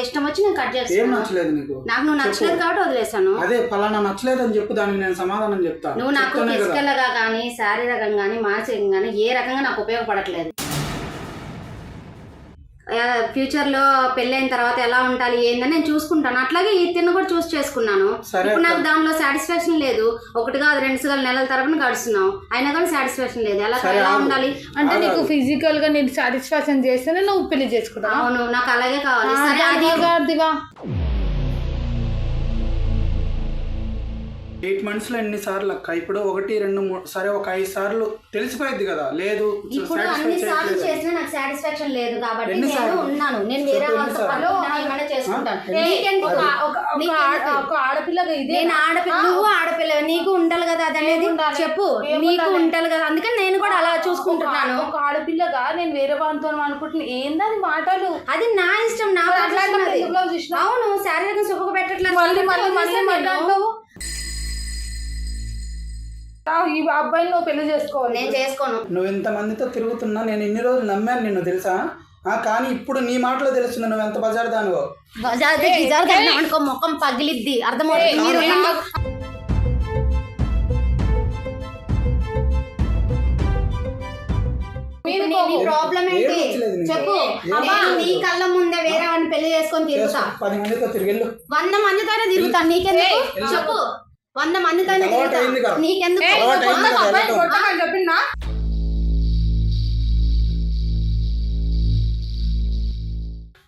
ఇష్టం వచ్చి నేను కట్ ఏం చేస్తాను నచ్చలేదు నీకు? నాకు నువ్వు నచ్చలేదు కాబట్టి వదిలేసాను అదే ఫలానా నచ్చలేదు అని చెప్పు దానికి నేను సమాధానం చెప్తా. నువ్వు నాకు చెప్తానే కదా. ఫిజికల్గా కానీ శారీరకంగా కానీ మానసికంగా కానీ ఏ రకంగా నాకు ఉపయోగపడట్లేదు. ఫ్యూచర్లో పెళ్ళైన తర్వాత ఎలా ఉండాలి ఏందని నేను చూసుకుంటాను. అట్లాగే ఈ తిన్న కూడా చూస్ చేసుకున్నాను. ఇప్పుడు నాకు. దానిలో సాటిస్ఫాక్షన్ లేదు. ఒకటి కాదు రెండు సార్లు నెలల తరపున గడుస్తున్నావు అయినా కానీ సాటిస్ఫాక్షన్ లేదు. ఎలా ఎలా. ఉండాలి? అంటే. నీకు ఫిజికల్గా నేను సాటిస్ఫాక్షన్ చేస్తేనే నువ్వు పెళ్ళి చేసుకుంటావు అవును నాకు అలాగే కావాలి. సరే అది ఎయిట్ మంత్స్లో ఎన్ని సార్లు అక్క ఇప్పుడు ఒకటి రెండు మూడు సరే ఒక ఐదు సార్లు తెలిసిపోయింది కదా లేదు ఇప్పుడు అన్ని సార్లు. చేసినా నాకు సాటిస్ఫాక్షన్ లేదు కాబట్టి ఎన్ని నేను సార్లు? ఉన్నాను నేను వేరే చెప్పు వాళ్ళతో ఏమైనా చేసుకుంటాను? నీకెందుకు? ఒక ఒక- ఒక నీకెందుకు? ఆడ- ఒక ఆడపిల్లగా ఇదే నేను ఆడపిల్ల నువ్వు ఆడపిల్ల నీకు ఉండాలి కదా అది అనేది ఏముండాలి? చెప్పు ఏముండాలి? నీకు ఉండాలి కదా అందుకని నేను కూడా అలా చూసుకుంటున్నాను ఒక ఆడపిల్లగా నేను వేరే వాళ్ళతో అనుకుంటున్నా ఏందని మాటలు అది నా ఇష్టం నా మరి పట్ల అట్లాంటప్పుడు ఉన్నది. ఎందుకు love చేసినావు? అవును శారీరకం సుఖ పెట్టట్లేదు మళ్ళీ మళ్ళీ మళ్ళీ వదిలేసాను నేను. ఈ అబ్బాయిని నువ్వు పెళ్ళి చేసుకోవాలి నేను చేసుకోను. నువ్వు ఇంతమందితో తిరుగుతున్నా నేను ఇన్ని రోజులు నమ్మాను నిన్ను తెలుసా? ఆ కానీ ఇప్పుడు నీ మాటలో తెలుస్తుంది నువ్వు ఎంత బజారు దానివో అనుకో ముఖం పగిలిద్ది అర్థమవుతుంది. మీరు ప్రాబ్లం ఏంటి? నీకు? చెప్పు? నీ కళ్ళ ముందే వేరే వాడిని పెళ్ళి చేసుకొని తిరుగుతా. పది మందితో వంద మందితోనే తిరుగుతా నీకెందుకు? చెప్పు. వంద మందితోనే తిరుగుతా. నీకెందుకు? చెప్పిందా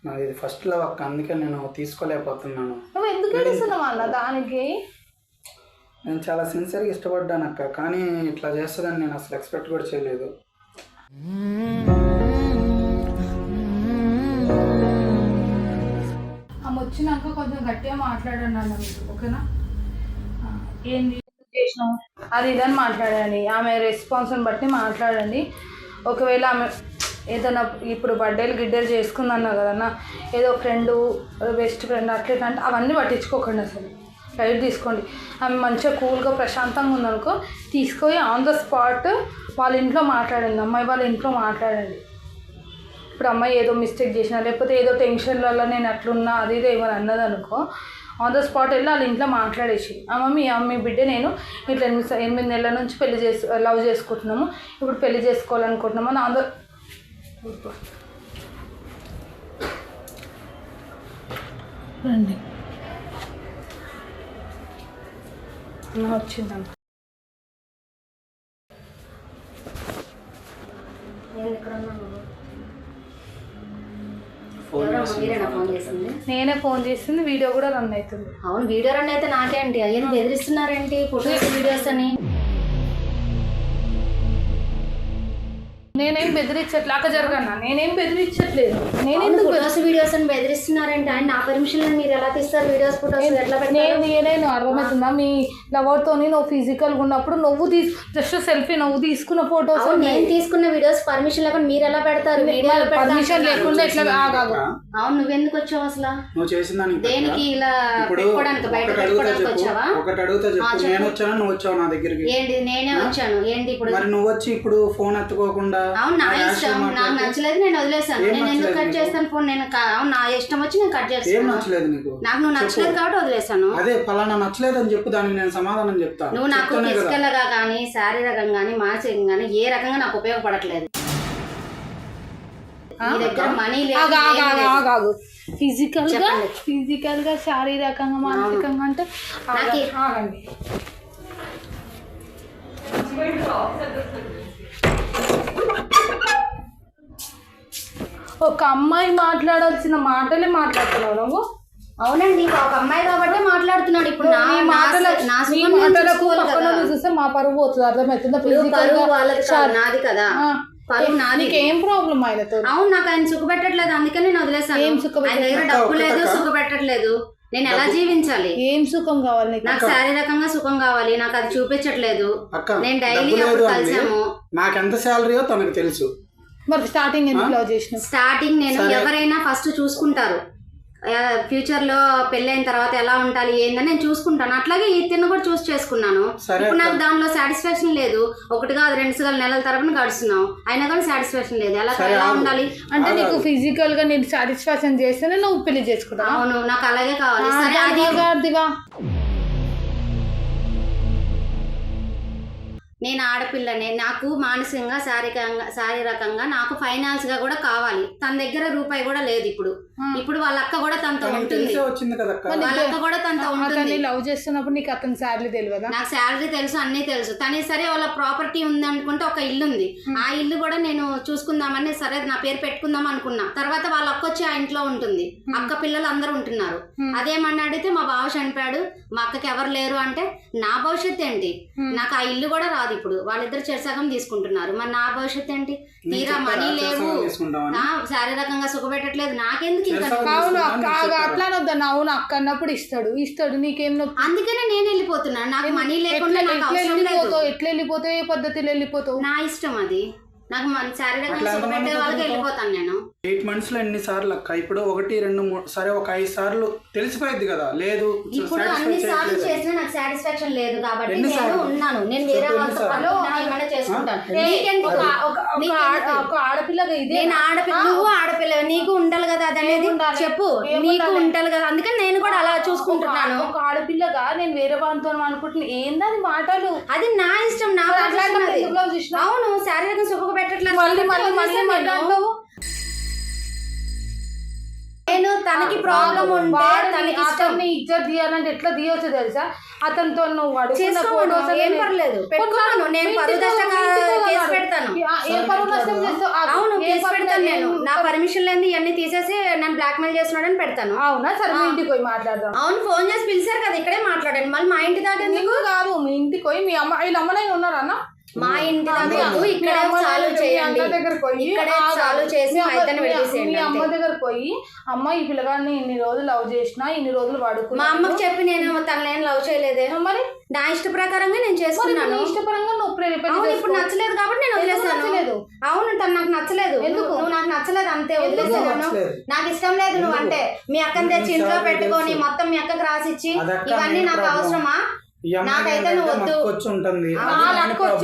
నాది ఇది ఫస్ట్ లవ్ అక్క అందుకే నేను తీసుకోలేకపోతున్నాను. నువ్వు ఎందుకు ఏడుస్తున్నావు అన్న దానికి? నేను చాలా సిన్సియర్గా ఇష్టపడ్డాను అక్క కానీ ఇట్లా చేస్తుందని నేను అసలు ఎక్స్పెక్ట్ కూడా చేయలేదు. ఆమె వచ్చినాక కొంచెం గట్టిగా మాట్లాడండి అన్న ఓకేనా? ఏంది చేసినావు? అది ఇదని మాట్లాడండి. ఆమె రెస్పాన్స్ని బట్టి మాట్లాడండి. ఒకవేళ ఆమె ఏదైనా ఇప్పుడు బర్త్డేలు గిడ్డలు చేసుకుందన్నా కదన్నా ఏదో ఫ్రెండ్ బెస్ట్ ఫ్రెండ్ అట్లా ఇట్లా అంటే అవన్నీ పట్టించుకోకండి అసలు. లైట్ తీసుకోండి. ఆమె మంచిగా కూల్గా ప్రశాంతంగా ఉందనుకో తీసుకొని ఆన్ ద స్పాట్ వాళ్ళ ఇంట్లో మాట్లాడండి. అమ్మాయి వాళ్ళ ఇంట్లో మాట్లాడండి. ఇప్పుడు అమ్మాయి ఏదో మిస్టేక్ చేసినా లేకపోతే ఏదో టెన్షన్లలో నేను అట్లున్నా అది ఇది ఏమైనా అన్నది అనుకో ఆన్ ద స్పాట్ వెళ్ళి వాళ్ళ ఇంట్లో మాట్లాడేసి అమ్మ మీ మీ బిడ్డ నేను ఇట్లా ఎనిమిది ఎనిమిది నెలల నుంచి పెళ్ళి చేసు లవ్ చేసుకుంటున్నాము. ఇప్పుడు పెళ్ళి చేసుకోవాలనుకుంటున్నాము. అని ఆన్ ద రండి వచ్చిందమ్మ. నేను ఇక్కడ ఉన్నాను. ఫోన్ ఎవరమ్మా? మీరేనా ఫోన్ చేసింది నేనే ఫోన్ చేసింది వీడియో కూడా రన్ అవుతుంది. అవును వీడియో రన్ అయితే నాకేంటి అయ్యని బెదిరిస్తున్నారేంటి ఫొటోస్ వీడియోస్ అని. నేనేం బెదిరించట్లే. అక్క జరగన్నా. నేనేం బెదిరించట్లేదు. నేనెందుకు ఫొటోస్ వీడియోస్ అని బెదిరిస్తున్నారేంటి. ఆయన నా పర్మిషన్ మీరు ఎలా తీస్తారు? వీడియోస్ ఫొటోస్ ఎట్లా పెడతారు? నేను నేను అర్థమవుతుందా? మీ లవర్తో నువ్వు ఫిజికల్గా ఉన్నప్పుడు నువ్వు తీసు జస్ట్ సెల్ఫీ నువ్వు తీసుకున్న ఫొటోస్ అవును నేను తీసుకున్న వీడియోస్ పర్మిషన్ లేకుండా మీరు ఎలా పెడతారు? వీడియో పర్మిషన్ లేకుండా ఎట్లా ఆగాగు. అవును నువ్వెందుకు వచ్చావు అసలు? నువ్వు చేసిన దానికి? దేనికి ఇలా ఇప్పుడు పెట్టుకోవడానికి బయట ఒకటి అడుగుతా పెట్టుకోవడానికి చెప్పు. వచ్చావా? ఒకటి అడుగుతా చెప్పు. నేను వచ్చాను? నువ్వు వచ్చావు నా దగ్గరికి? ఏంటి నేనే వచ్చాను. ఏంటి ఇప్పుడు? మరి నువ్వు వచ్చి ఇప్పుడు ఫోన్ ఎత్తుకోకుండా అవును నా ఇష్టం. నాకు నచ్చలేదు నేను వదిలేసాను. నేను ఎందుకు కట్? చేస్తాను ఫోన్? నేను అవును నా ఇష్టం వచ్చి నేను కట్ ఏం చేస్తాను నచ్చలేదు నీకు? నాకు నువ్వు నచ్చలేదు కాబట్టి వదిలేసాను. అదే ఫలానా నచ్చలేదు అని చెప్పు దానికి నేను సమాధానం చెప్తా. నువ్వు నాకు చెప్తానే కదా. ఫిజికల్గా కానీ శారీరకంగా కానీ మానసికంగా కానీ ఏ రకంగా నాకు ఉపయోగపడట్లేదు. నీ దగ్గర మనీ లేదు ఏం లేదు. ఆగాగు ఫిజికల్గా చెప్పండి. ఫిజికల్గా శారీరకంగా మానసికంగా అంటే ఆగా- నాకి- ఆగండి. ఒక అమ్మాయి మాట్లాడాల్సిన మాటలే మాట్లాడుతున్నావు నువ్వు? అవునండి ఒక అమ్మాయి కాబట్టి మాట్లాడుతున్నాడు. ఇప్పుడు నా మాటల మాటలకు పక్కన చూస్తే మా పరువు పోతుంది. అర్థమవుతుందా? ఫిజికల్ నాది కదా. ఆ. పరువు నాది. నీకు ఏం ప్రాబ్లం ఆయనతో? అవును నాకు ఆయన సుఖ పెట్టట్లేదు. అందుకని నేను వదిలేసాను ఏం సుఖ డబ్బు లేదు సుఖ పెట్టట్లేదు. నేను ఎలా జీవించాలి? ఏం సుఖం కావాలి నీకు? శారీరకంగా సుఖం కావాలి. నాకు అది చూపించట్లేదు. నేను డైలీ కలిసాము. నాకు ఎంత శాలరీయో తనకు తెలుసు. మరి స్టార్టింగ్ ఎందుకు లవ్ చేసినావు? స్టార్టింగ్ నేను. ఎవరైనా ఫస్ట్ చూసుకుంటారు. ఫ్యూచర్లో పెళ్ళైన తర్వాత ఎలా ఉండాలి ఏందని నేను చూసుకుంటాను. అట్లాగే ఈ తిన్న కూడా చూస్ చేసుకున్నాను. ఇప్పుడు నాకు. దానిలో సాటిస్ఫాక్షన్ లేదు. ఒకటి కాదు రెండు సార్లు నెలల తరపున గడుస్తున్నాం అయినా కానీ సాటిస్ఫాక్షన్ లేదు. ఎలా ఎలా. ఉండాలి? అంటే. నీకు ఫిజికల్గా నేను సాటిస్ఫాక్షన్ చేస్తేనే నువ్వు పెళ్ళి చేసుకుంటావా? అవును నాకు అలాగే కావాలి. సరే అది నేను ఆడపిల్లనే నాకు మానసికంగా శారీరకంగా శారీరకంగా నాకు ఫైనాన్స్గా కూడా కావాలి. తన దగ్గర రూపాయి కూడా లేదు ఇప్పుడు. ఇప్పుడు వాళ్ళ అక్క కూడా తనతో ఉంటుంది. వాళ్ళ అక్క కూడా తనతో ఉంటుంది. లవ్ చేస్తున్నప్పుడు నీకు అతని శాలరీ తెలియదా? నాకు శాలరీ తెలుసు అన్నీ తెలుసు. తనే సరే వాళ్ళ ప్రాపర్టీ ఉంది అనుకుంటే ఒక ఇల్లు ఉంది. ఆ ఇల్లు కూడా నేను చూసుకుందామని సరే నా పేరు పెట్టుకుందాం అనుకున్నా. తర్వాత వాళ్ళ అక్క వచ్చి ఆ ఇంట్లో ఉంటుంది. అక్క పిల్లలు అందరూ ఉంటున్నారు. అదేమన్నా అడిగితే మా బావ చనిపోయాడు. మా అక్కకి ఎవరు లేరు అంటే నా భవిష్యత్తు ఏంటి? నాకు ఆ ఇల్లు కూడా రాదు. ఇప్పుడు. వాళ్ళిద్దరు చెరసగం తీసుకుంటున్నారు. మరి నా భవిష్యత్తు ఏంటి? తీరా మనీ లేవు. నా శారీరకంగా సుఖపెట్టట్లేదు. నాకెందుకు ఇంకా. అట్లా అవును అక్క అన్నప్పుడు ఇస్తాడు. ఇస్తాడు నీకేం నొప్పి అందుకనే నేను వెళ్ళిపోతున్నాను. నాకు మనీ లేకుండా ఎట్లా వెళ్ళిపోతావు? ఏ పద్ధతిలో వెళ్ళిపోతావు? నా ఇష్టం అది. నాకు మన శారీరకంగా వాళ్ళకి? వెళ్ళిపోతాను నేను. ఎయిట్ మంత్స్లో ఎన్ని సార్లు అక్క? ఇప్పుడు ఒకటి రెండు మూడు సరే ఒక ఐదు సార్లు తెలిసిపోయింది కదా. లేదు ఇప్పుడు అన్ని సార్లు. చేసినా నాకు సాటిస్ఫాక్షన్ లేదు కాబట్టి నేను? ఉన్నాను. నేను వేరే చెప్పు వాళ్ళతో ఏమైనా చేసుకుంటాను. ఆడపిల్లగా ఇదే నేను ఆడపిల్ల నువ్వు ఆడపిల్ల నీకు ఉండాలి కదా అది అనేది? చెప్పు? నీకు ఉండాలి కదా. అందుకని నేను కూడా అలా చూసుకుంటున్నాను. ఒక ఆడపిల్లగా నేను వేరే వాళ్ళతో అనుకుంటున్నా. ఏందని మాటలు? అది నా ఇష్టం నా? అవును శారీరకంగా సుఖ పెట్టట్లేదు. మళ్ళీ మళ్ళీ మళ్ళీ మళ్ళీ నేను తనకి ప్రాబ్లం ఉంటే వాడిని, తనకి ఇష్టం. అతన్ని ఇజ్జత్ తీయాలంటే ఎట్లా తీయొచ్చు తెలుసా? అతనితో నువ్వు అడుగుతున్న అన్ని ఏం పర్లేదు. పెట్టుకోను. నేను పరువు కేసు. పెడతాను. ఆ, ఏ పరువు నష్టం చేస్తావు? ఆ, అవును ఏ కేసు పరువు పెడతాను నేను. నా పర్మిషన్ లేని ఇవన్నీ తీసేసి నన్ను బ్లాక్ మెయిల్ చేస్తున్నాడని పెడతాను. అవునా? సరే మీ ఇంటికి పోయి మాట్లాడదాం. అవును ఫోన్ చేసి పిలిచారు కదా ఇక్కడే మాట్లాడండి. మళ్ళీ మా ఇంటి దాకా ఎందుకు? ఎందుకు కాదు మీ ఇంటికి పోయి మీ అమ్మ వీళ్ళ అమ్మనైనా ఉన్నారా అన్న? మా ఇంటి మీ ఇక్కడే చాలు దగ్గర- మీ చేయండి అమ్మ దగ్గర పోయి ఇక్కడే చాలు చేసి మీ మా అమ్మ- మీ- మీ. దగ్గర పోయి అమ్మ ఈ పిల్లగాడిని ఇన్ని రోజులు లవ్ చేసినా ఇన్ని రోజులు మా వాడుకున్నా అమ్మకి చెప్పి నేను తన నేను లవ్ చేయలేదే మరి నా ఇష్ట ప్రకారంగా నేను చేసుకున్నాను నీ ఇష్టపరంగా నువ్వు ప్రే- పెళ్ళి అవును ఇప్పుడు. నచ్చలేదు కాబట్టి నేను వదిలేసాను నచ్చలేదు? అవును తను నాకు నచ్చలేదు ఎందుకు? నువ్వు నాకు నచ్చలేదు అంతే వదిలేసాను? నాకు ఇష్టం లేదు నువ్వు? అంటే మీ అక్కని తెచ్చి ఇంట్లో పెట్టుకొని. మొత్తం మీ అక్కకి రాసిచ్చి ఇవన్నీ నాకు. అవసరమా నాకైతే నువ్వు వద్దు. ఉంటుంది.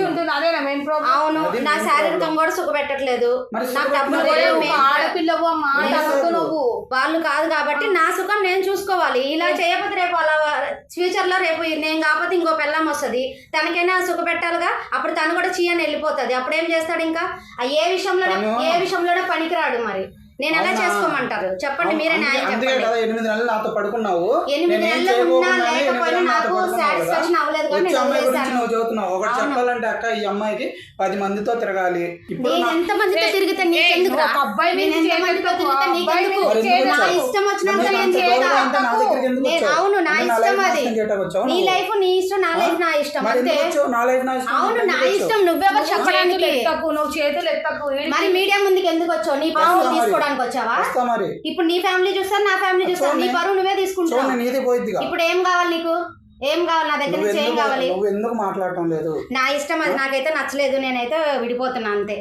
ఉంటుంది అదే మెయిన్ ప్రాబ్లం అవును నా main శారీరకం problem. కూడా సుఖ పెట్టట్లేదు నాకు డబ్బులు ఆడపిల్లవు? నువ్వు. వాళ్ళు కాదు కాబట్టి నా సుఖం నేను చూసుకోవాలి. ఇలా చేయకపోతే రేపు అలా ఫ్యూచర్లో రేపు నేను కాకపోతే ఇంకో పెళ్ళం వస్తుంది. తనకైనా సుఖ పెట్టాలిగా. అప్పుడు తను కూడా చీయని వెళ్ళిపోతుంది. అప్పుడు ఏం చేస్తాడు ఇంకా? ఆ ఏ విషయంలోనే ఏ విషయంలోనే పనికిరాడు మరి. నేను ఎలా? చేసుకోమంటారు? చెప్పండి మీరే అందుకే- న్యాయం అందుకే చెప్పండి. కదా ఎనిమిది నెలలు నాతో పడుకున్నావు. ఎనిమిది నెలలు ఉన్నా లేకపోయినా నాకు. సాటిస్ఫాక్షన్ అవ్వలేదు కానీ వచ్చే నేను అమ్మాయి గురించి వదిలేశాను నువ్వు చదువుతున్నావు ఒకటి. చెప్పాలంటే అక్క ఈ అమ్మాయికి పది మందితో తిరగాలి. ఇప్పుడు నేను ఎంత మందితో తిరిగితే నీకెందుకు అబ్బాయి మీద నేను ఎంత మందితో తిరిగితే అబ్బాయి నీకెందుకు నా? ఇష్టం వచ్చినంత నేను అంత ఇష్టం అది. నీ? లైఫ్ నీ ఇష్టం నా లైఫ్ నా ఇష్టం అంతే? నా లైఫ్ నా ఇష్టం అవును నా? ఇష్టం నువ్వెవరు చెప్పడానికి? నువ్వు చేతులు ఎత్తకు మరి మీడియా ముందుకు ఎందుకు వచ్చావు? నీ పరువు. తీసుకోవడానికి వచ్చావా? ఇప్పుడు నీ ఫ్యామిలీ చూస్తారు నా ఫ్యామిలీ చూస్తారు. నీ. పరువు నువ్వే తీసుకుంటావు ఇప్పుడు ఏం కావాలి నీకు? ఏం కావాలి? నా దగ్గర నుంచి ఏం కావాలి? నువ్వు ఎందుకు మాట్లాడటం లేదు? నా ఇష్టం అది నాకైతే నచ్చలేదు నేనైతే విడిపోతున్నా అంతే.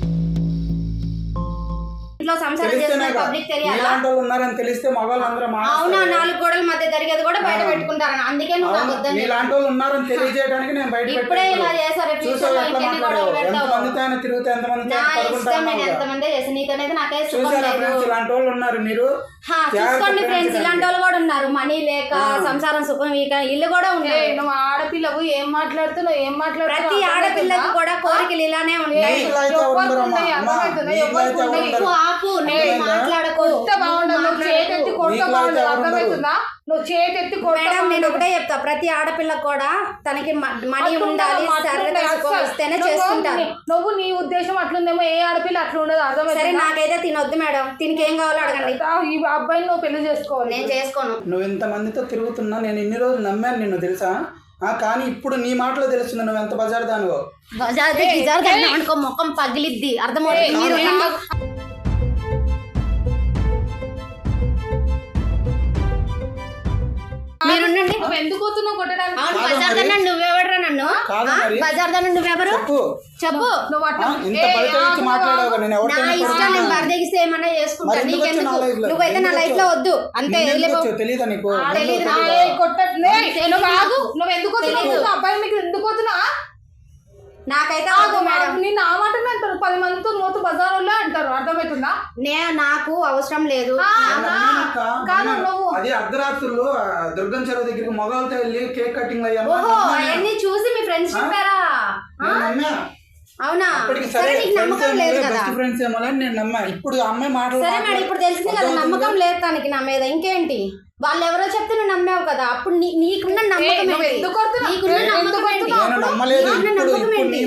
ఇంట్లో సంసారం తెలిస్తేనే చేస్తున్న పబ్లిక్ తెలియాలా? ఇలాంటి వాళ్ళు ఉన్నారని తెలిస్తే మగవాళ్ళందరూ అవునా. నాలుగు గోడల మధ్య జరిగేది కూడా బయట. పెట్టుకుంటారని. అందుకే నువ్వు నాకు అవును, వద్దని నీలాంటి వాళ్ళు ఉన్నారని తెలియజేయడానికి నేను బయట ఇప్పుడే ఇలా చేశారు ఫ్యూచర్ ఇంకెన్ని గొడవలు పెడతావు? తిరిగితే నా ఇష్టం నేను ఎంతమంది చేసి నీతోనైతే నాకే సుఖం చూసారా లేదు. ఫ్రెండ్స్ ఇలాంటి వాళ్ళు ఉన్నారు మీరు? హా, జాగ్రత్త చూసుకోండి ఫ్రెండ్స్ ఇలాంటి వాళ్ళు కూడా ఉన్నారు. మనీ లేక సంసారం సుఖం ఇక ఇల్లు కూడా ఉన్నాయి నువ్వు ఆడపిల్లవు ఏం మాట్లాడుతున్నావు ఏం మాట్లాడుతున్నావు ప్రతి ఆడపిల్లకి కూడా కోరికలు ఇలానే. ఉన్నాయి? ఆపు నువ్వు అర్థమైందా? మాట్లాడకు. కొత్త బాగుండదు నువ్వు చేతెత్తి బాగుండదు. అర్థమవుతుందా? నువ్వు మేడం నేను. ఒకటే చెప్తా. ప్రతి ఆడపిల్లకు కూడా తనకి మనీ ఉండాలి. ఇస్తేనే నువ్వు- నీ- ఉద్దేశం అట్లుందేమో ఏ ఆడపిల్ల అట్లా ఉండదు సరే అర్థమవుతుందా నాకైతే తినొద్దు మేడం. తినికి ఏం కావాలో అడగండి. ఈ అబ్బాయిని నువ్వు పెళ్ళి చేసుకోవాలి. నేను చేసుకోను. నువ్వు ఇంతమందితో తిరుగుతున్నా నేను ఇన్ని రోజులు నమ్మాను నిన్ను తెలుసా? ఆ కానీ ఇప్పుడు నీ మాటలో తెలుస్తుంది నువ్వు ఎంత బజారు దానివో అనుకో ముఖం పగిలిద్ది. అర్థమవుతుంది. మీరు ఉండండి. మీరు ఉండండి నువ్వు ఎందుకు పోతున్నావు కొట్టడానికి? అవును బజార్ కన్నా నువ్వెవడరా నన్ను నన్ను? కాదు ఆ? మరి. బజార్ దాని నువ్వెవరు చెప్పు. చెప్పు. నువ్వు ఆ, అట్లా ఇంత ఏ, బయట నుంచి ఆగు, మాట్లాడావు ఆగు. నేను నా ఎవరితో ఇష్టం నేను బరిదెగిస్తే ఏమన్నా చేసుకుంటా. మరి ఎందుకు వచ్చావు నీకెందుకు నా life లో? నువ్వైతే నా ఎందుకు లైఫ్లో వద్దు. అంతే వెళ్ళిపో. తెలియదా నీకు? తెలీదు ఎందుకు నాకు. ఏ, కొట్టట్లే. తెలీదు నువ్వు ఎందుకు అబ్బాయి మీకు ఎందుకు వస్తున్నా నాకైతే నిన్ను ఆ అంటారు. పది మందితో మూత బజార్ వాళ్ళే అంటారు. అర్థమవుతుందా నే నాకు అవసరం లేదు. కాదు నువ్వు. అది అర్ధరాత్రులు దుర్గం చెరువు దగ్గరికి మొగలతో వెళ్ళి కేక్ కటింగ్ అయ్యాను ఓహో అవన్నీ చూసి మీ ఫ్రెండ్స్ చెప్పారా? అవునా? సరే నీకు నమ్మకం లేదు కదా. బెస్ట్ ఫ్రెండ్స్ ఏమో అని నేను నమ్మా. ఇప్పుడు ఆ అమ్మాయి మాటలు సరే మేడం ఇప్పుడు తెలిసింది కదా? నమ్మకం లేదు తనకి నా మీద. ఇంకేంటి? వాళ్ళు ఎవరో చెప్తే నువ్వు నమ్మావు కదా. అప్పుడు నీకున్న? ఎందుకు నమ్మకం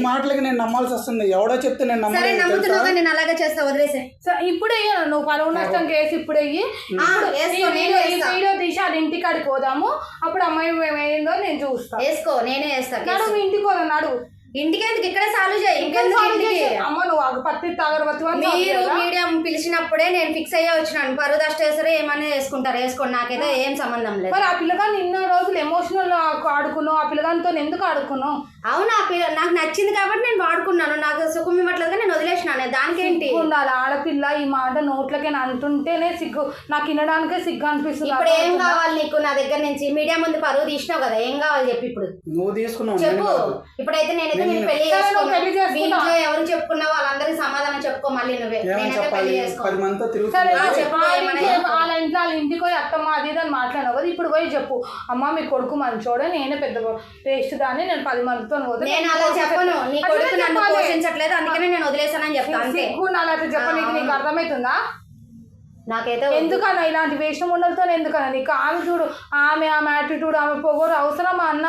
మాటలకి నేను నమ్మాల్సి వస్తుంది. ఎవడో చెప్తే నేను సరే నమ్ముతున్నావు? కానీ నేను అలాగే చేస్తా వదిలేసే సరే, ఇప్పుడు వెయ్యి నువ్వు పరువు నష్టం కేసు ఇప్పుడు ఆ, వేసుకో, ఈ నేను వీడియో ఈ వేస్తా. వీడియో తీసి అది ఇంటికి కాడికి పోదాము. అప్పుడు అమ్మాయి ఏమైందో నేను చూస్తా. వేసుకో నేనే వేస్తా నడు కేసు. మీ ఇంటికి పోదాం నడు. ఇంటికి ఎందుకు ఇక్కడే సాల్వ్ చేయి ఇంకెందుకు ఇంటికి? అమ్మ నువ్వు పత్తి మీరు? మీడియా పిలిచినప్పుడే నేను ఫిక్స్ అయ్యే వచ్చినాను. పరువు దష్టేసరి ఏమన్నా వేసుకుంటారు వేసుకోండి నాకైతే ఏం సంబంధం లేదు. మరి ఆ పిల్లగాని ఇన్ని రోజులు ఎమోషనల్ ఆడుకున్నావు? ఆ పిల్లగానితో ఎందుకు ఆడుకున్నావు? అవును ఆ పిల్ల నాకు నచ్చింది కాబట్టి నేను వాడుకున్నాను. నాకు సుఖం ఇవ్వట్లేదు నేను వదిలేసినాను దానికేంటి? ఉండాలి ఆడపిల్ల ఈ మాట నోట్లకి అంటుంటేనే సిగ్గు. నాకు వినడానికే సిగ్గు అనిపిస్తుంది ఇప్పుడు ఏం కావాలి నీకు? నా దగ్గర నుంచి మీడియా ముందు పరువు తీసినావు కదా ఏం కావాలి చెప్పు ఇప్పుడు. నువ్వు తీసుకున్నావు నేను చెప్పు. ఇప్పుడైతే నేనైతే నేను పెళ్ళి సరే, నువ్వు చేసుకోను. పెళ్ళి చేసుకున్నావు. మీ ఇంట్లో ఎవరు చెప్పుకున్నావు వాళ్ళందరికీ సమాధానం చెప్పుకో మళ్ళీ నువ్వే. నేనైతే చెప్పాలి? పెళ్ళి చెప్పు, వాళ్ళ ఇంట్లో- చెప్పు. వాళ్ళ ఇంటికి పోయి అత్తమ్మ అది అని మాట్లాడినావు కదా ఇప్పుడు పోయి చెప్పు. అమ్మ మీ కొడుకు మంచోడే నేనే పెద్ద టేస్ట్ దాన్ని నేను పది మందితో నేను అలా చెప్పను. నీ కొడుకు నన్ను. పోషించట్లేదు అందుకనే నేను వదిలేసానని అంతే సిగ్గు చెప్పనీకి నీకు అర్థమవుతుందా నాకైతే. ఎందుకన్నా ఇలాంటి వేషం ఉండలతో ఎందుకన్నా? నీకు ఆమె చూడు ఆమె ఆమె యాటిట్యూడ్ ఆమె పొగరు అవసరమా అన్న?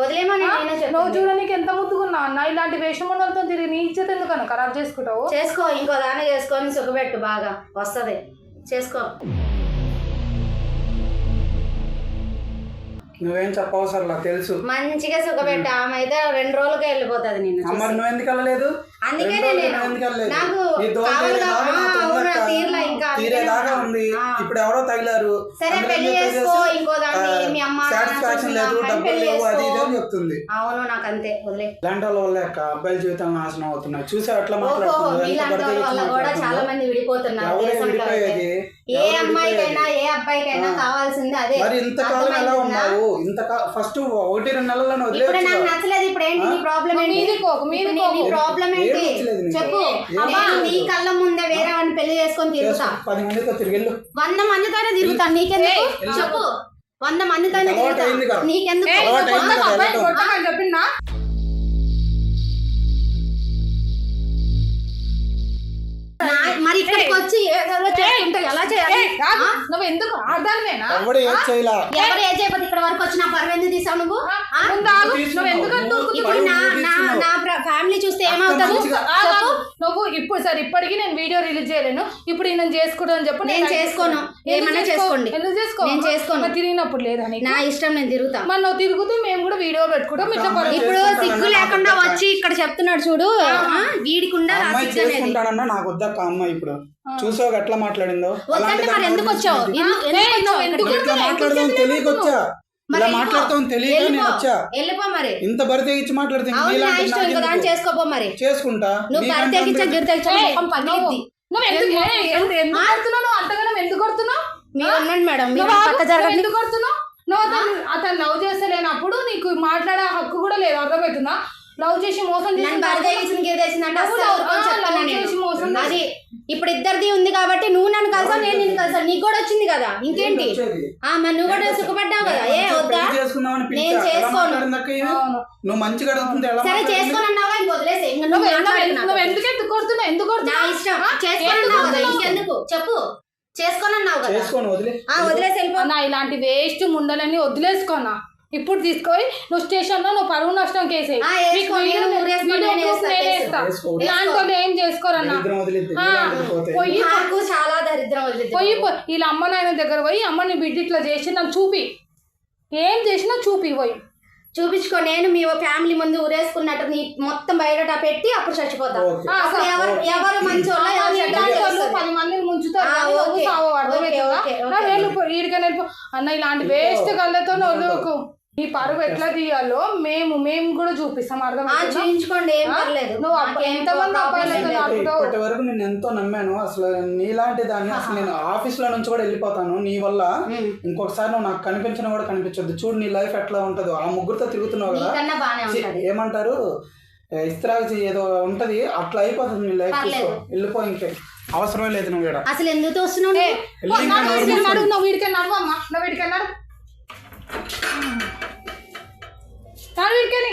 వదిలేమని నేనే నువ్వు చూడ నీకు ఎంత ముద్దుకున్నా అన్న? ఇలాంటి వేషం ఉండలతో తిరిగి నీ ఇచ్చేది ఎందుకన్నా? ఖరాబ్ చేసుకుంటావు? చేసుకో ఇంకో దాన్ని చేసుకొని సుఖపెట్టు బాగా. వస్తది. చేసుకో. నువ్వేం చెప్పవసరలా? తెలుసు. మంచిగా సుఖపెట్టు. ఆమె అయితే రెండు రోజులకే వెళ్ళిపోతుంది మరి నువ్వు ఎందుకు వెళ్ళలేదు? నేను? నాకు. తీరలే ఇంకా. ఉంది. ఇప్పుడు ఎవరో తగిలారు సరే, పెళ్ళి చేసుకో, ఇంకో దాన్ని అమ్మ చూసిన లేదు డబ్బులు లేవు అది ఇది. అని చెప్తుంది. అవును నాకు అంతే వదిలే. ఇలాంటి వాళ్ళ వల్ల అబ్బాయిల జీవితం నాశనం అవుతున్నాయి. చూసా ఓహో మాట్లాడుతుందో చాలా మంది విడిపోతున్నారు విడిపోయేది? ఏ అమ్మాయికైనా? ఏ అబ్బాయికైనా. కావాల్సింది అదే. మరి ఇంతకాలం ఎలా అర్థమవుతుందా? ఉన్నావు? ఇంత ఫస్ట్ ఒకటి రెండు నెలలను ఇప్పుడు నాకు నచ్చలేదు ఇప్పుడు ఏంటి నీ ప్రాబ్లం ఏంటి? మీది కోకు, మీది ఇప్పుడు నీ-. ప్రాబ్లం ఏంటి? చెప్పు. నచ్చలేదు? నీ కళ్ళ ముందే వేరే వాడిని పెళ్ళి చేసుకొని తిరుగుతా. పది మందితో తిరిగెళ్ళు వంద మందితోనే తిరుగుతా నీకెందుకు? చెప్పు. వంద. నీకెందుకు? చెప్పిందా నా- మరి ఇక్కడికి వచ్చి ఎలా చేయాలి? నువ్వు ఎందుకు ఎవరు ఏ చేయకపోతే ఇక్కడ వరకు వచ్చి నా పరువు ఎందుకు తీసావు నువ్వు? ముందు. నువ్వు ఎందుకు నా ఫ్యామిలీ చూస్తే ఏమవుతారు నువ్వు ఇప్పుడు సరే ఇప్పటికి నేను వీడియో రిలీజ్ చేయలేను. ఇప్పుడు నేను చేసుకోవడం అని చెప్పు నేను చేసుకోను. ఏమన్నా చేసుకో? చేసుకోండి. ఎందుకు చేసుకో? నేను చేసుకోను. తిరిగినప్పుడు లేదా నీకు? నా ఇష్టం నేను తిరుగుతా. మరి నువ్వు తిరుగుతూ మేము కూడా వీడియో పెట్టుకుంటాం. ఇట్లా ఇప్పుడు సిగ్గు లేకుండా వచ్చి ఇక్కడ చెప్తున్నాడు చూడు. వీడికుండా నాకు వద్దక్క ఆ అమ్మాయి ఇప్పుడు. చూసావు ఎట్లా మాట్లాడిందో? ఎందుకు వచ్చావు? ఎందుకు ఏయ్, మరి ఇలా వెళ్ళిపో. మాట్లాడతాం తెలియక నేను వెళ్ళిపో. వచ్చా? వెళ్ళిపో మరి. ఇంత మాట్లాడితే? చేసుకోపో మరి. చేసుకుంటా. నువ్వు బరి తెగించా గిరి ఎందుకు కొడుతున్నావు నువ్వు అంతగానం ఎందుకు కొడుతున్నావు? మీరు ఉండండి మేడం మీరు నువ్వు ఆగు. పక్క నువ్వు జరగండి ఎందుకు కొడుతున్నావు? నువ్వు అతను అతను లవ్ చేస్తలేనప్పుడు నీకు మాట్లాడే హక్కు కూడా లేదు అర్థమవుతుందా? లవ్ చేసి మోసం నన్ను అస్సలు ఊరుకోను నేను. అది ఇప్పుడు ఇద్దరిది ఉంది కాబట్టి నువ్వు నన్ను కలిసావు నేను నిన్ను కలిసాను నీకు కూడా వచ్చింది కదా ఇంకేంటి వచ్చేది. ఆ మరి నువ్వు కూడా సుఖపడ్డావు కదా ఏ వద్దా పెళ్ళి చేసుకుందామని పిలిచా. నేను ఎలా చేసుకోను. మాట్లాడింది అక్క ఈమె? అవును. నువ్వు మంచిగా అడుగుతుంటే ఎలా సరే మాట్లాడింది? చేసుకొని అన్నావా ఇంక వదిలేసే ఇంక నువ్వు నువ్వు ఎందుకు- మాట్లాడు నువ్వు నాతో. ఎందుకు ఎందుకు కొడుతున్నావు ఎందుకు నా కొడుతున్నావు ఇష్టం ఆ? చేసుకొని ఎందుకు కదా? ఇంకెందుకు చెప్పు చేసుకొని అన్నావు కదా చేసుకోను వదిలే ఆ వదిలేసి వెళ్ళిపో అన్న ఇలాంటి వేస్ట్ ముండలన్నీ వదిలేసుకోనా ఇప్పుడు తీసుకొని నువ్వు స్టేషన్లో నువ్వు పరువు నష్టం కేసే ఏం చేసుకోరన్నా. పోయి నాకు చాలా దరిద్రం వదిలింది పోయి పో- వీళ్ళ అమ్మ నాయన దగ్గర పోయి అమ్మని బిడ్డ ఇట్లా చేసి నాకు చూపి. ఏం చేసినా చూపి పోయి. చూపించుకో నేను మీ ఫ్యామిలీ ముందు ఊరేసుకున్నట్టు నీ మొత్తం బయట పెట్టి అప్పుడు చచ్చిపోతా. అప్పుడు ఎవరు ఎవరు. పది మందిని ముంచుతారు అన్న ఇలాంటి వేస్ట్ కళ్ళతో వదులుకు. ఈ పరువు ఎట్లా తీయాలో మేము మేము కూడా చూపిస్తాం ఆ, అర్థమవుతుందా చూయించుకోండి ఏం? పర్లేదు. నువ్వు. నాకు- ఇప్పటి వరకు నేను ఎంతో నమ్మాను. అసలు నీలాంటి దాన్ని అసలు నేను ఆఫీస్లో నుంచి కూడా వెళ్ళిపోతాను. నీ వల్ల. ఇంకొకసారి నువ్వు నాకు కనిపించినా కూడా కనిపించొద్దు. చూడు నీ లైఫ్ ఎట్లా ఉంటుందో. ఆ ముగ్గురితో తిరుగుతున్నావు కదా. ఏమంటారు? ఏ, ఇస్త్రాకి ఏదో ఉంటది. అట్లా అయిపోతుంది నీ లైఫ్. వెళ్ళిపో ఇంకే. అవసరమే లేదు నువ్వు ఇక్కడ అసలు ఎందుకు తోస్తున్నావు నువ్వు? వెళ్ళి ఇంకా నోరు మూసుకో. నడు నువ్వు వీడికి నడు అమ్మ. నువ్వు వీడికి నడు నడు వీడికని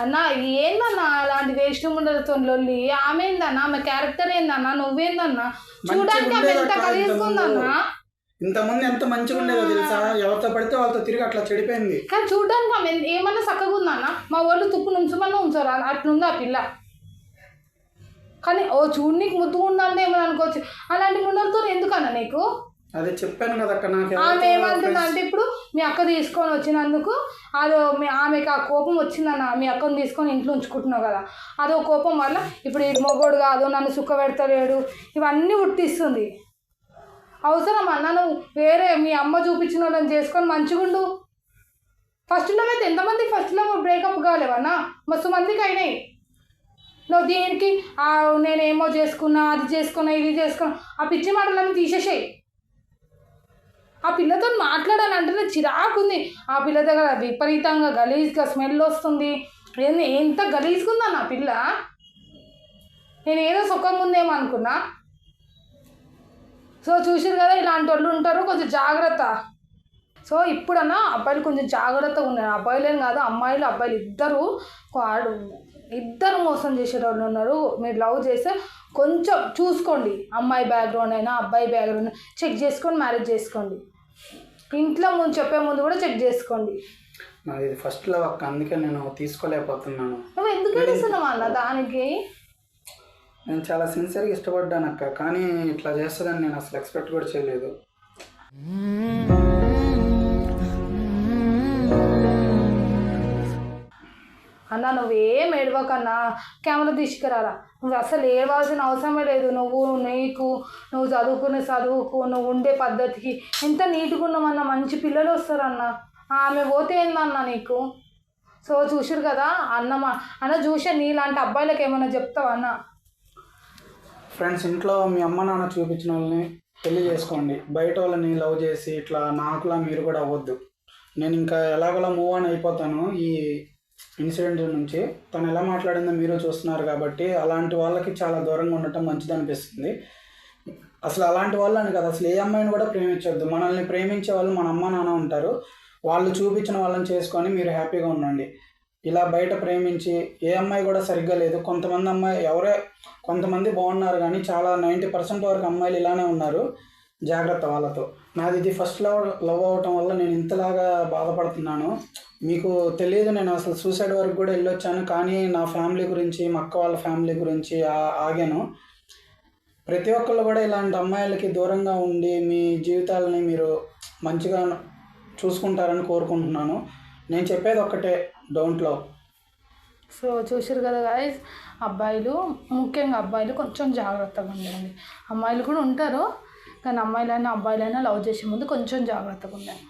అన్న ఏందన్నా? అలాంటి వేస్ట్ ముండలతో లొల్లి ఆమె ఏందన్నా ఆమె క్యారెక్టర్ ఏందన్నా? నువ్వేందన్నా? చూడడానికి ఆమె ఎంత ఇంతమంది ఎంత మంచిగా ఉండేదో తెలుసా? ఎవరితో పడితే వాళ్ళతో తిరిగి అట్లా చెడిపోయింది. కానీ చూడడానికి ఆమె ఏమన్నా చక్కగా ఉందన్న? మా వాళ్ళు తుప్పు నుంచమన్నా ఉంచారు. అట్లుంది ఆ పిల్ల. కానీ ఓ చూడనీకి ముద్దు ఉందంటే ఏమని అనుకోవచ్చు. అలాంటి ముండలతో ఎందుకన్నా నీకు? అదే చెప్పాను కదా అక్క నాకు ఆమె ఏమంటుంది అంటే ఇప్పుడు మీ అక్క తీసుకొని వచ్చినందుకు అదో మీ ఆమెకి ఆ కోపం వచ్చిందన్న మీ అక్కని తీసుకొని ఇంట్లో ఉంచుకుంటున్నావు కదా అదో కోపం వల్ల ఇప్పుడు ఈ మొగోడు కాదు నన్ను సుఖ పెడతలేడు ఇవన్నీ పుట్టిస్తుంది అవసరం అన్న నువ్వు వేరే మీ అమ్మ చూపించిన వాళ్ళని చేసుకొని మంచిగుండు ఫస్ట్ లవ్ అయితే ఎంతమంది ఫస్ట్ లవ్ బ్రేకప్ కాలేవన్నా? మస్తు మందికి అయినాయి. నువ్వు దీనికి నేనేమో చేసుకున్నా అది చేసుకున్నా ఇది చేసుకున్నా ఆ పిచ్చి మాటలన్నీ తీసేసేయి. ఆ పిల్లతో మాట్లాడాలంటేనే చిరాకుంది. ఆ పిల్ల దగ్గర విపరీతంగా గలీజ్గా స్మెల్ వస్తుంది. ఏంది ఎంత గలీజ్గా నా పిల్ల? నేను ఏదో సుఖంగా ఉందేమో అనుకున్నా. సో చూసారు కదా ఇలాంటి వాళ్ళు ఉంటారు కొంచెం జాగ్రత్త. సో ఇప్పుడన్నా అబ్బాయిలు కొంచెం జాగ్రత్తగా ఉన్నారు అబ్బాయిలేని కాదు అమ్మాయిలు అబ్బాయిలు ఇద్దరు ఆడు ఇద్దరు మోసం చేసేటోళ్ళు ఉన్నారు. మీరు లవ్ చేస్తే కొంచెం చూసుకోండి. అమ్మాయి బ్యాక్గ్రౌండ్ అయినా అబ్బాయి బ్యాక్గ్రౌండ్ చెక్ చేసుకొని మ్యారేజ్ చేసుకోండి. ఇంట్లో ముందు చెప్పే ముందు కూడా చెక్ చేసుకోండి. నాది ఇది ఫస్ట్ లవ్ అక్క అందుకే నేను తీసుకోలేకపోతున్నాను. నువ్వు ఎందుకు ఏడుస్తున్నావు అన్న దానికి? నేను చాలా సిన్సియర్గా ఇష్టపడ్డాను అక్క కానీ ఇట్లా చేస్తుందని నేను అసలు ఎక్స్పెక్ట్ కూడా చేయలేదు. అన్న నువ్వేం ఏడవకన్నా కెమెరా తీసుకురారా. నువ్వు అసలు ఏడవాల్సిన అవసరమే లేదు. నువ్వు నీకు నువ్వు చదువుకునే చదువుకు నువ్వు ఉండే పద్ధతికి ఎంత నీట్గా ఉన్నామన్న మంచి పిల్లలు వస్తారన్న. ఆమె పోతే ఏందన్న నీకు? సో చూసిరు కదా అన్నమా అన్న చూసే నీలాంటి అబ్బాయిలకు ఏమైనా చెప్తావా అన్న? ఫ్రెండ్స్ ఇంట్లో మీ అమ్మ నాన్న చూపించిన వాళ్ళని పెళ్ళి చేసుకోండి. బయట వాళ్ళని లవ్ చేసి ఇట్లా నాకులా మీరు కూడా అవ్వద్దు. నేను ఇంకా ఎలాగోలా మూవ్ ఆన్ అయిపోతాను. ఈ ఇన్సిడెంట్ నుంచి తను ఎలా మాట్లాడిందో మీరు చూస్తున్నారు కాబట్టి అలాంటి వాళ్ళకి చాలా దూరంగా ఉండటం మంచిది అనిపిస్తుంది. అసలు అలాంటి వాళ్ళని కదా అసలు ఏ అమ్మాయిని కూడా ప్రేమించొద్దు. మనల్ని ప్రేమించే వాళ్ళు మన అమ్మ నాన్న ఉంటారు. వాళ్ళు చూపించిన వాళ్ళని చేసుకొని మీరు హ్యాపీగా ఉండండి. ఇలా బయట ప్రేమించి ఏ అమ్మాయి కూడా సరిగ్గా లేదు. కొంతమంది అమ్మాయి ఎవరే కొంతమంది బాగున్నారు కానీ చాలా నైంటీ పర్సెంట్ వరకు అమ్మాయిలు ఇలానే ఉన్నారు. జాగ్రత్త వాళ్ళతో. నాది ఇది ఫస్ట్ లవ్ లవ్ అవటం వల్ల నేను ఇంతలాగా బాధపడుతున్నాను. మీకు తెలియదు నేను అసలు సూసైడ్ వరకు కూడా వెళ్ళొచ్చాను. కానీ నా ఫ్యామిలీ గురించి మా అక్క వాళ్ళ ఫ్యామిలీ గురించి ఆగాను. ప్రతి ఒక్కళ్ళు కూడా ఇలాంటి అమ్మాయిలకి దూరంగా ఉండి మీ జీవితాలని మీరు మంచిగా చూసుకుంటారని కోరుకుంటున్నాను. నేను చెప్పేది ఒక్కటే డోంట్ లవ్ సో చూసారు కదా గాయస్ అబ్బాయిలు ముఖ్యంగా అబ్బాయిలు కొంచెం జాగ్రత్తగా ఉండండి. అమ్మాయిలు కూడా ఉంటారు కానీ అమ్మాయిలైనా అబ్బాయిలైనా లవ్ చేసే ముందు కొంచెం జాగ్రత్తగా ఉండాలి.